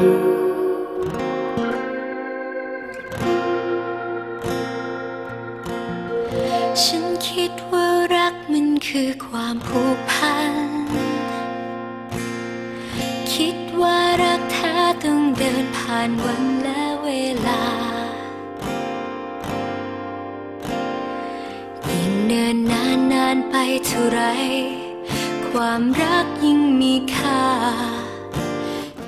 ฉันคิดว่ารักมันคือความผูกพัน คิดว่ารักแท้ต้องเดินผ่านวันและเวลา ยิ่งเนินนานนานไปเท่าไร ความรักยิ่งมีค่า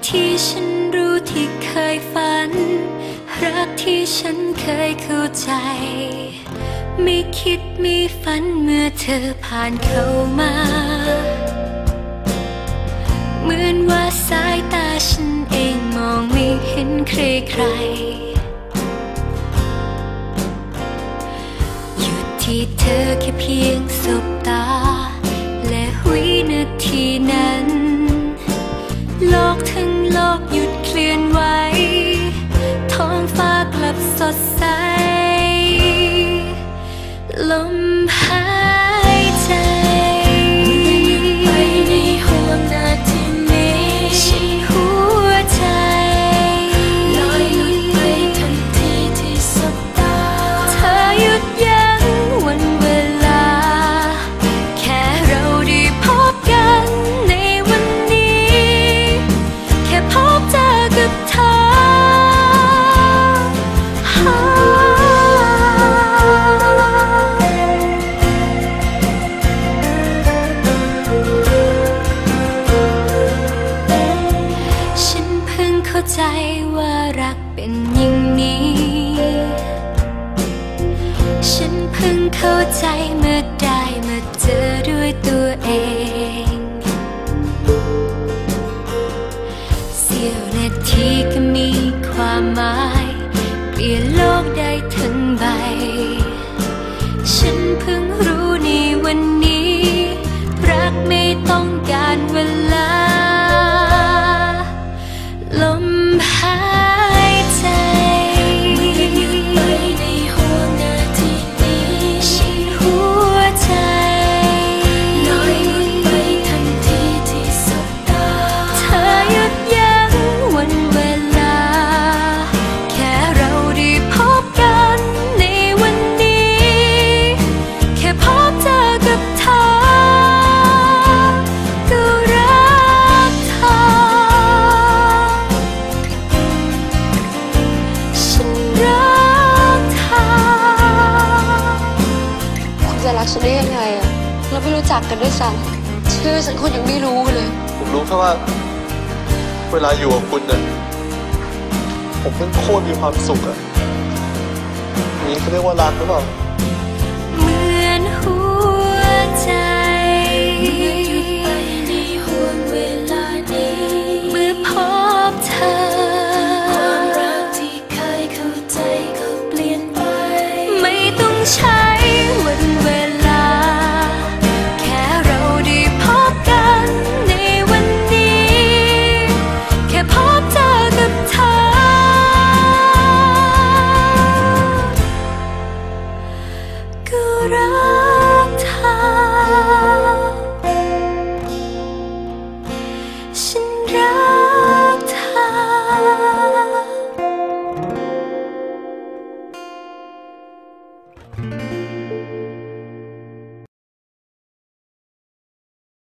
ที่ฉันรู้ที่เคยฝัน รักที่ฉันเคยเข้าใจ ไม่คิดไม่ฝันเมื่อเธอผ่านเข้ามา เหมือนว่าสายตาฉันเองมองไม่เห็นใครใครหยุดที่เธอแค่เพียง สดใสลม ใจเมื่อได้มาเจอด้วยตัวเอง เสี้ยวนาทีก็มีความหมาย เปลี่ยนโลกได้ทั้ง จะรักฉันได้ยังไงอะเราไม่รู้จักกันด้วยซ้ำชื่อฉันคนยังไม่รู้เลย ผมรู้แค่ว่า เวลาอยู่กับคุณเนี่ยผมเพิ่งโคตรมีความสุขอะนี่เขาเรียกว่ารักหรือเปล่า